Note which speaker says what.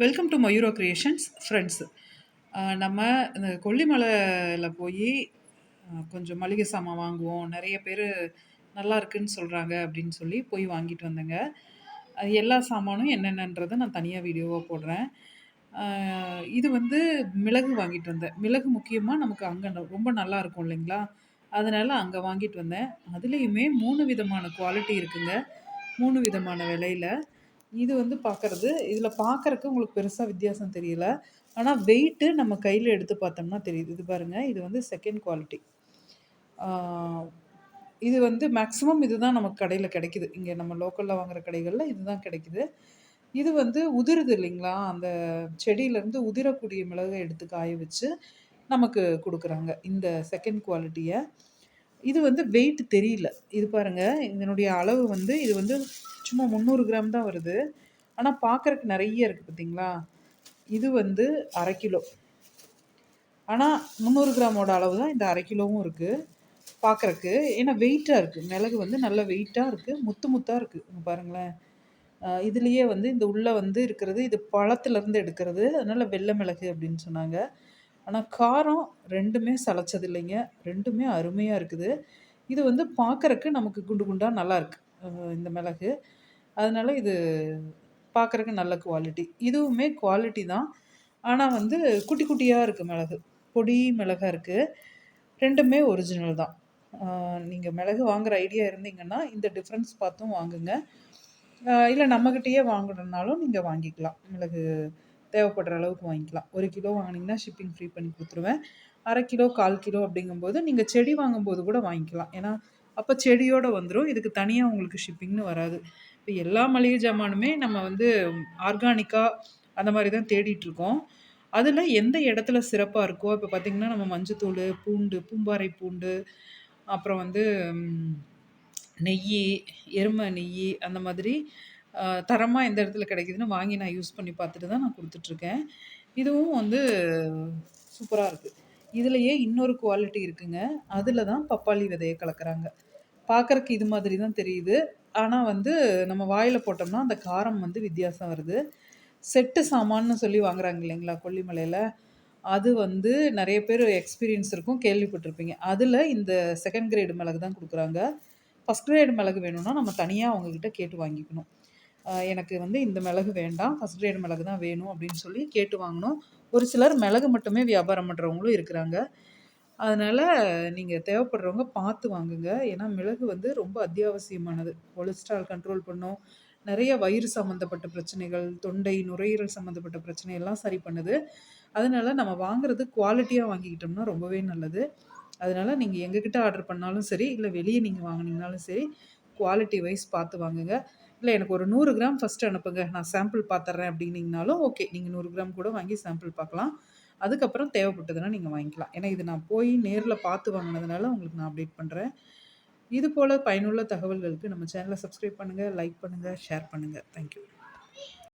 Speaker 1: Welcome to Mayuro creations friends நம்ம இந்த கொல்லிமலையில் போய் கொஞ்சம் மளிகை சாமான் வாங்குவோம். நிறைய பேர் நல்லா இருக்குன்னு சொல்கிறாங்க அப்படின்னு சொல்லி போய் வாங்கிட்டு வந்தேங்க. அது எல்லா சாமானும் என்னென்னன்றதை நான் தனியாக வீடியோவாக போடுறேன். இது வந்து மிளகு வாங்கிட்டு வந்தேன். மிளகு முக்கியமாக நமக்கு அங்கே ரொம்ப நல்லா இருக்கும் இல்லைங்களா? அதனால் அங்கே வாங்கிட்டு வந்தேன். அதுலேயுமே மூணு விதமான குவாலிட்டி இருக்குங்க. மூணு விதமான விலையில். இது வந்து பார்க்குறது இதில் பார்க்குறக்கு உங்களுக்கு பெருசாக வித்தியாசம் தெரியல. ஆனால் வெயிட்டு நம்ம கையில் எடுத்து பார்த்தோம்னா தெரியுது. இது பாருங்கள் இது வந்து செகண்ட் குவாலிட்டி இது வந்து மேக்ஸிமம் இதுதான் நமக்கு கடையில் கிடைக்குது. இங்கே நம்ம லோக்கலில் வாங்குகிற கடைகளில் இதுதான் கிடைக்குது. இது வந்து உதிருது இல்லைங்களா? அந்த செடியிலேருந்து உதிரக்கூடிய மிளகை எடுத்து காய வச்சு நமக்கு கொடுக்குறாங்க இந்த செகண்ட் குவாலிட்டியை இது வந்து வெயிட் தெரியல. இது பாருங்கள் இதனுடைய அளவு வந்து இது வந்து சும்மா முந்நூறு கிராம் தான் வருது. ஆனால் பார்க்குறக்கு நிறைய இருக்குது பார்த்தீங்களா இது வந்து அரை கிலோ. ஆனால் முந்நூறு கிராமோட அளவு தான் இந்த அரை கிலோவும் இருக்குது பார்க்குறக்கு ஏன்னா வெயிட்டாக இருக்குது மிளகு வந்து நல்ல வெயிட்டாக இருக்குது முத்து முத்தாக இருக்குது பாருங்களேன். இதுலேயே வந்து இந்த உள்ளே வந்து இருக்கிறது இது பழத்துலேருந்து எடுக்கிறது. அதனால் வெள்ளை மிளகு அப்படின்னு சொன்னாங்க. ஆனால் காரம் ரெண்டுமே சளைச்சது இல்லைங்க. ரெண்டுமே அருமையாக இருக்குது. இது வந்து பார்க்குறக்கு நமக்கு குண்டு குண்டாக நல்லாயிருக்கு இந்த மிளகு. அதனால் இது பார்க்குறக்கு நல்ல குவாலிட்டி இதுவுமே குவாலிட்டி தான். ஆனால் வந்து குட்டி குட்டியாக இருக்குது மிளகு. பொடி மிளகாக இருக்குது ரெண்டுமே ஒரிஜினல் தான். நீங்கள் மிளகு வாங்குகிற ஐடியா இருந்தீங்கன்னா இந்த டிஃப்ரென்ஸ் பார்த்தும் வாங்குங்க. இல்லை நம்மக்கிட்டேயே வாங்கணுன்னாலும் நீங்கள் வாங்கிக்கலாம். மிளகு தேவைப்படுற அளவுக்கு வாங்கிக்கலாம். ஒரு கிலோ வாங்கினீங்கன்னா ஷிப்பிங் ஃப்ரீ பண்ணி கொடுத்துருவேன். அரை கிலோ கால் கிலோ அப்படிங்கும்போது நீங்கள் செடி வாங்கும்போது கூட வாங்கிக்கலாம். ஏன்னா அப்போ செடியோடு வந்துடும் இதுக்கு தனியாக உங்களுக்கு ஷிப்பிங்னு வராது. இப்போ எல்லா மளிகை ஜாமானுமே நம்ம வந்து ஆர்கானிக்காக அந்த மாதிரி தான் தேடிட்டுருக்கோம். அதில் எந்த இடத்துல சிறப்பாக இருக்கோ இப்போ பார்த்திங்கன்னா நம்ம மஞ்சத்தூள் பூண்டு பூம்பாறை பூண்டு அப்புறம் வந்து நெய் எருமை நெய் அந்த மாதிரி தரமாக எந்த இடத்துல கிடைக்குதுன்னு வாங்கி நான் யூஸ் பண்ணி பார்த்துட்டு தான் நான் கொடுத்துட்ருக்கேன் இதுவும் வந்து சூப்பராக இருக்குது இதுலேயே இன்னொரு குவாலிட்டி இருக்குங்க. அதில் தான் பப்பாளி விதையை கலக்கிறாங்க. பார்க்குறக்கு இது மாதிரி தான் தெரியுது. ஆனால் வந்து நம்ம வாயில் போட்டோம்னா அந்த காரம் வந்து வித்தியாசம் வருது. செட்டு சாமான்னு சொல்லி வாங்குறாங்க இல்லைங்களா கொல்லிமலையில்? அது வந்து நிறைய பேர் எக்ஸ்பீரியன்ஸ் இருக்கும் கேள்விப்பட்டிருப்பீங்க. அதில் இந்த செகண்ட் கிரேடு மிளகு தான் கொடுக்குறாங்க. ஃபஸ்ட் கிரேடு மிளகு வேணும்னா நம்ம தனியாக அவங்கக்கிட்ட கேட்டு வாங்கிக்கணும். எனக்கு வந்து இந்த மிளகு வேண்டாம் ஃபஸ்ட் கிரேடு மிளகு தான் வேணும் அப்படின்னு சொல்லி கேட்டு வாங்கணும். ஒரு சிலர் மிளகு மட்டுமே வியாபாரம் பண்ணுறவங்களும் இருக்கிறாங்க. அதனால் நீங்கள் தேவைப்படுறவங்க பார்த்து வாங்குங்க. ஏன்னா மிளகு வந்து ரொம்ப அத்தியாவசியமானது. கொலஸ்ட்ரால் கண்ட்ரோல் பண்ணும். நிறைய வயிறு சம்மந்தப்பட்ட பிரச்சனைகள் தொண்டை நுரையீரல் சம்மந்தப்பட்ட பிரச்சனை எல்லாம் சரி பண்ணுது. அதனால் நம்ம வாங்குறது குவாலிட்டியாக வாங்கிக்கிட்டோம்னா ரொம்பவே நல்லது. அதனால் நீங்கள் எங்ககிட்ட ஆர்டர் பண்ணாலும் சரி இல்லை வெளியே நீங்கள் வாங்கினீங்கனாலும் சரி குவாலிட்டி வைஸ் பார்த்து வாங்குங்க. இல்லை எனக்கு ஒரு நூறு கிராம் ஃபஸ்ட்டு அனுப்புங்க. நான் சாம்பிள் பார்த்துட்றேன் அப்படின்னீங்கனாலும் ஓகே நீங்கள் நூறு கிராம் கூட வாங்கி சாம்பிள் பார்க்கலாம். அதுக்கப்புறம் தேவைப்பட்டதுன்னா நீங்கள் வாங்கிக்கலாம். ஏன்னா இது நான் போய் நேரில் பார்த்து வாங்கினதுனால உங்களுக்கு நான் அப்டேட் பண்ணுறேன் இது போல் பயனுள்ள தகவல்களுக்கு நம்ம சேனலை சப்ஸ்கிரைப் பண்ணுங்கள் லைக் பண்ணுங்கள் ஷேர் பண்ணுங்கள் தேங்க்யூ